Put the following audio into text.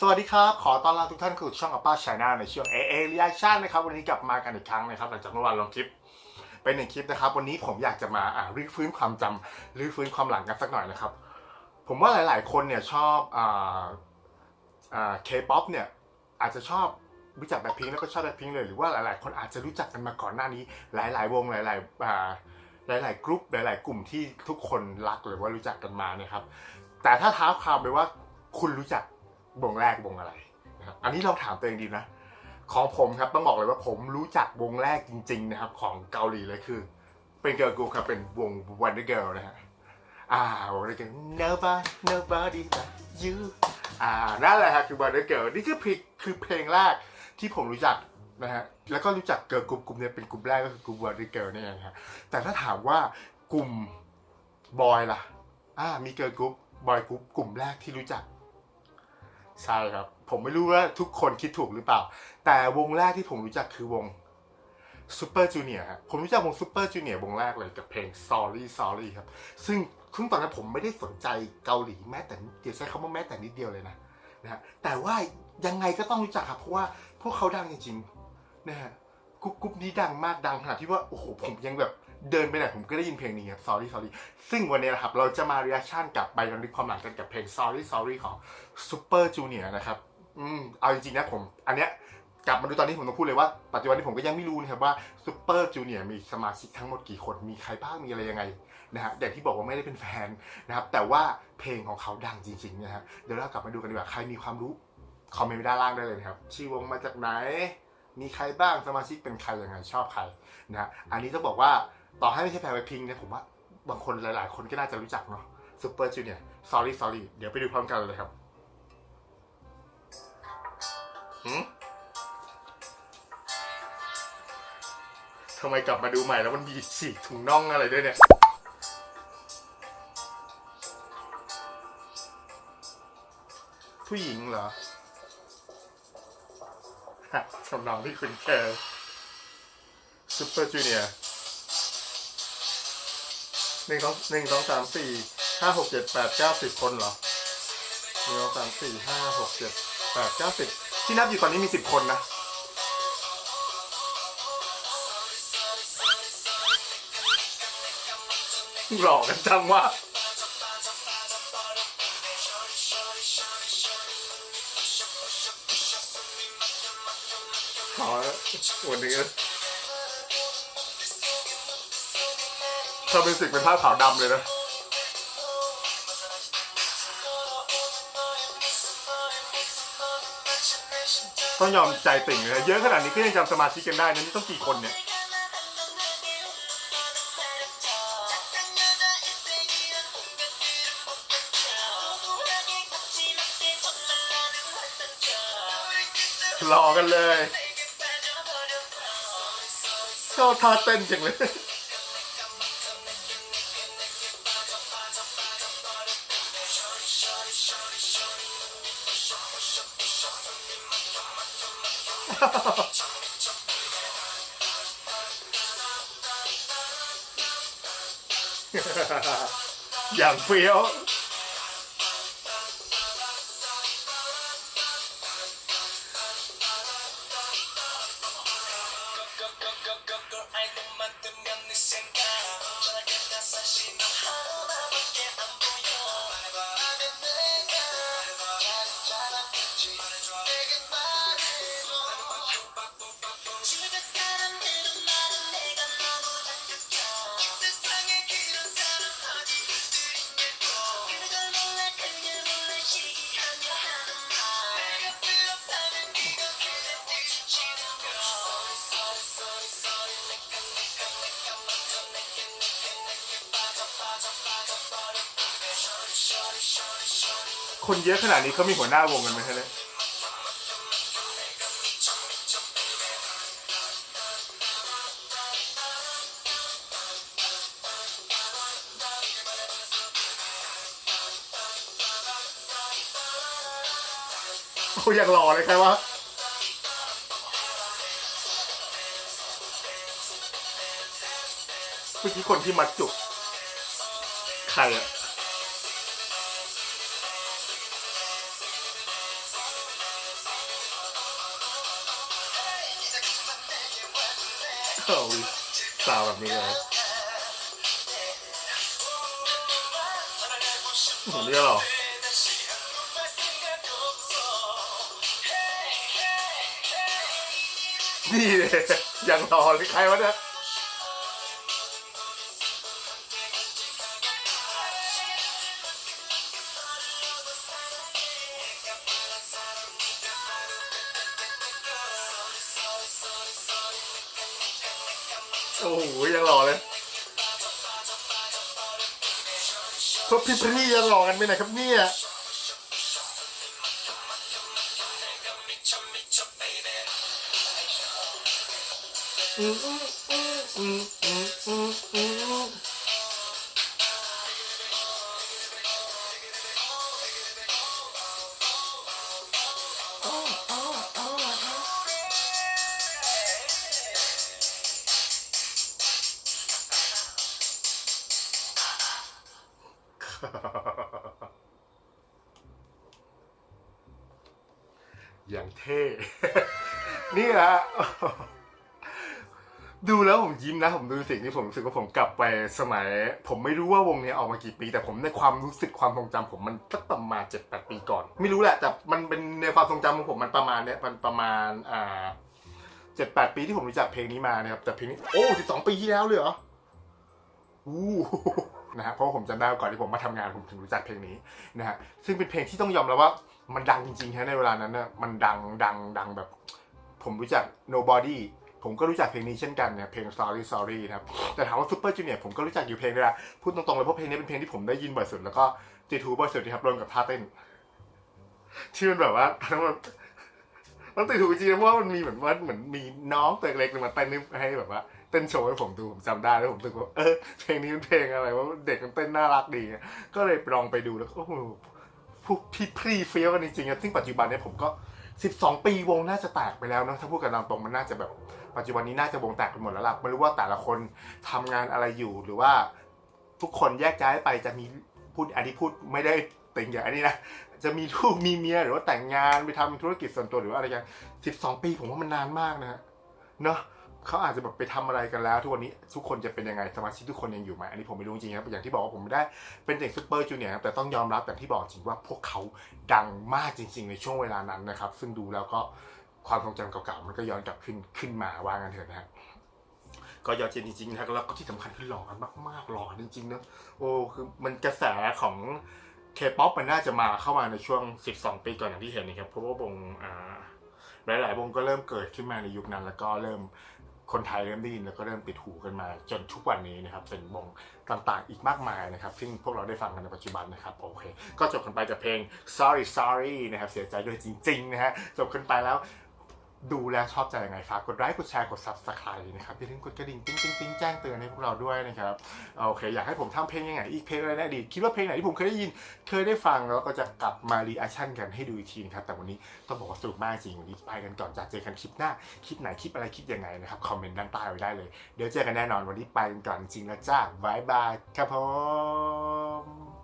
สวัสดีครับ ขอต้อนรับทุกท่านเข้าสู่ช่องอัปป้าชาแนลในช่วงเอเอรีแอคชั่นนะครับ วันนี้กลับมากันอีกครั้งนะครับหลังจากเมื่อวานลงคลิปเป็นหนึ่งคลิปนะครับ วันนี้ผมอยากจะมาอ่ารื้อฟื้นความจำรื้อฟื้นความหลังกันสักหน่อยนะครับ ผมว่าหลาย ๆ คนเนี่ยชอบอ่าอ่าเคป๊อปเนี่ยอาจจะชอบรู้จักแบ็คพิงแล้วก็ชอบแบ็คพิงเลยหรือว่าหลาย ๆ คนอาจจะรู้จักกันมาก่อนหน้านี้ หลาย ๆ วงหลายๆอ่าหลาย ๆ กรุ๊ปหลาย ๆ กลุ่มที่ทุกคนรักหรือว่ารู้จักกันมาเนี่ยครับ แต่ถ้าท้าความไปว่าคุณรู้จัก วงแรกวงอะไรนะครับอันนี้เราถามตัวเองดีนะ ของผมครับต้องบอกเลยว่าผมรู้จักวงแรกจริง ๆ นะครับ ของเกาหลีเลยคือ เป็นเกิร์ลกรุ๊ปครับเป็นวง Wonder Girl นะฮะอ่า Wonder Girl Nobody Nobody but you อ่านั่นแหละครับคือ Wonder Girl นี่คือเพลงคือเพลงแรกที่ผมรู้จักนะฮะแล้วก็รู้จักเกิร์ลกรุ๊ปกลุ่มเนี้ยเป็นกลุ่มแรกก็คือกลุ่ม Wonder Girl นี่เองนะฮะแต่ถ้าถามว่ากลุ่มบอยล่ะอ่ามีเกิร์ลกรุ๊ปบอยกรุ๊ปกลุ่มแรกที่รู้จัก ใช่ครับ ผมไม่รู้ว่าทุกคนคิดถูกหรือเปล่า แต่วงแรกที่ผมรู้จักคือวง Super Junior ครับผมรู้จักวง Super Junior วงแรกเลยกับเพลง Sorry Sorry ครับ ซึ่งซึ่งตอนนั้นผมไม่ได้สนใจเกาหลีแม้แต่เดียวใช้คำว่าแม้แต่นิดเดียวเลยนะนะฮะแต่ว่ายังไงก็ต้องรู้จักครับเพราะว่าพวกเขาดังจริงๆนะฮะกรุ๊ปนี้ดังมากดังขนาดที่ว่าโอ้โหผมยังแบบ เดินไปไหนผมก็ได้ยินเพลงนี้ครับ Sorry Sorry ซึ่งวันนี้นะครับ เราจะมา reaction กับไปรำลึกความหลังกันกับเพลง Sorry Sorry ของ Super Junior นะครับ อืม เอาจริงๆนะผม อันเนี้ยกลับมาดูตอนนี้ผมต้องพูดเลยว่าปัจจุบันนี้ผมก็ยังไม่รู้นะครับว่า Super Junior มีสมาชิกทั้งหมดกี่คนมีใครบ้างมีอะไรยังไงนะฮะอย่างที่บอกว่าไม่ได้เป็นแฟนนะครับ แต่ว่าเพลงของเขาดังจริงๆนะฮะเดี๋ยวเรากลับมาดูกันดีกว่าใครมีความรู้คอมเมนต์ด้านล่างได้เลยนะครับชื่อวงมาจากไหน มีใครบ้างสมาชิกเป็นใครยังไงชอบใครนะฮะอันนี้ต้องบอกว่า ต่อให้ไม่ใช่แฟนไปพิงเนี่ยผมว่าบางคนหลาย ๆ คนก็น่าจะรู้จักเนาะ Super Junior Sorry Sorry เดี๋ยวไปดูพร้อมกันเลยครับหืมทำไมกลับมาดูใหม่แล้วมันมีฉีกถุงน่องอะไรด้วยเนี่ย ผู้หญิงเหรอฮะสำนองที่คุณเคยซูเปอร์จูเนียร์ หนึ่งสองหนึ่งสองสามสี่ห้าหกเจ็ดแปดเก้าสิบคนเหรอหนึ่งสองสามสี่ห้าหกเจ็ดแปดเก้าสิบที่นับอยู่ตอนนี้มีสิบคนนะหลอกกันจังว่าขอวันนี้ ถ้าเป็นสิกเป็นผ้าขาวดำเลยนะต้องยอมใจติ่งเลยนะเยอะขนาดนี้ก็ยังจำสมาชิกกันได้นะนี่ต้องกี่คนเนี่ยรอกันเลยชอบท่าเต้นจังเลย อย่างเฟี้ยว คนเยอะขนาดนี้เขามีหัวหน้าวงกันไหมฮะเนี่ยโอ้ยังรอเลยใครวะเมื่อกี้คนที่มัดจุกใครอะ สาวแบบนี้เลยผมเรียกหรอนี่เลยยังรอหรือใครวะเนี่ย โอ้โหยังหล่อเลยพวกพี่พี่ยังหล่อกันไปไหนครับเนี่ยอืมอืมอืม อย่างเท่ นี่แหละดูแล้วผมยิ้มนะ ผมดูสิ่งที่ผมรู้สึกว่าผมกลับไปสมัย ผมไม่รู้ว่าวงนี้ออกมากี่ปี แต่ผมในความรู้สึกความทรงจำผมมันตั้งประมาณเจ็ดแปดปีก่อน ไม่รู้แหละ แต่มันเป็นในความทรงจำของผมมันประมาณเนี้ยมันประมาณอ่าเจ็ดแปดปีที่ผมรู้จักเพลงนี้มานะครับแต่เพลงนี้โอ้สิบสองปีที่แล้วเลยเหรออู้ นะฮะเพราะว่าผมจำได้ว่าก่อนที่ผมมาทำงานผมถึงรู้จักเพลงนี้นะฮะซึ่งเป็นเพลงที่ต้องยอมรับว่ามันดังจริงๆฮะในเวลานั้นนะมันดังดังดังแบบ ผมรู้จัก nobody ผมก็รู้จักเพลงนี้เช่นกันเนี่ยเพลง sorry sorry นะครับแต่ถามว่า super junior ผมก็รู้จักอยู่เพลงนึงละพูดตรงๆเลยเพราะเพลงนี้เป็นเพลงที่ผมได้ยินบ่อยสุดแล้วก็ติดหูบ่อยสุดนะครับรวมกับท่าเต้นที่มันแบบว่าทั้งหมด มันติดหูจริงเพราะว่ามันมีเหมือนว่าเหมือนมีน้องตัวเล็กมาเต้นให้แบบว่าเต้นโชว์ให้ผมดูผมจำได้แล้วผมรู้สึกว่าเออเพลงนี้เป็นเพลงอะไรว่าเด็กมันเต้นน่ารักดีก็เลยลองไปดูแล้วก็โอ้โหพวกพี่พรีเฟี้ยวกันจริงๆอะซึ่งปัจจุบันเนี่ยผมก็ 12 ปีวงน่าจะแตกไปแล้วเนะถ้าพูดกันตามตรงมันน่าจะแบบปัจจุบันนี้น่าจะวงแตกไปหมดแล้วล่ะไม่รู้ว่าแต่ละคนทำงานอะไรอยู่หรือว่าทุกคนแยกย้ายไปจะมีพูดอันนี้พูดไม่ได้ ติงอย่างนี้นะจะมีลูกมีเมียหรือว่าแต่งงานไปทำธุรกิจส่วนตัวหรือว่าอะไรกัน12ปีผมว่ามันนานมากนะเนอะเขาอาจจะแบบไปทำอะไรกันแล้ว ทุกวันนี้ทุกคนจะเป็นยังไงสมาชิกทุกคนยังอยู่ไหมอันนี้ผมไม่รู้จริงครับอย่างที่บอกว่าผมไม่ได้เป็นเด็กซูเปอร์จูเนียร์ครับแต่ต้องยอมรับอย่ที่บอกจริงว่าพวกเขาดังมากจริง ๆ ในช่วงเวลานั้นนะครับ ซึ่งดูแล้วก็ความทรงจำเก่าๆมันก็ย้อนกลับขึ้นขึ้นมาว่างันเถอะนะฮะก็ยอดเจนจริงๆนะแล้วก็ที่สำคัญคือหล่อกันมากๆหล่อจริงๆเนอะโอ้คือมันกระแสของ เคป๊อปมันน่าจะมาเข้ามาในช่วง 12 ปีก่อนอย่างที่เห็นนะครับเพราะว่าวงอ่าหลาย ๆ วงก็เริ่มเกิดขึ้นมาในยุคนั้น แล้วก็เริ่มคนไทยเริ่มได้ยินแล้วก็เริ่มติดหูกันมา จนทุกวันนี้นะครับเป็นวงต่างๆ อีกมากมายนะครับซึ่งพวกเราได้ฟังกันในปัจจุบันนะครับโอเค ก็จบกันไปกับเพลง sorry sorry นะครับเสียใจด้วยจริง ๆ นะฮะจบกันไปแล้ว ดูแลชอบใจยังไงฝากกดไลค์กดแชร์กด subscribe นะครับอย่าลืมกดกระดิ่งติ๊งติ๊งติ๊งแจ้งเตือนให้พวกเราด้วยนะครับโอเค อยากให้ผมทำเพลงยังไงอีกเพลงอะไรในอดีคิดว่าเพลงไหนที่ผมเคยได้ยิน เคยได้ฟังแล้วก็จะกลับมารีแอคชั่นกันให้ดูอีกทีนะครับแต่วันนี้ต้องบอกว่าสนุกมากจริงวันนี้ไปกันก่อนจะเจอกันคลิปหน้าคลิปไหนคลิปอะไรคลิปยังไงนะครับคอมเมนต์ด้านใต้ไว้ได้เลยเดี๋ยวเจอกันแน่นอนวันนี้ไปกันก่อนจริงแล้วจ้าบายบายครับผม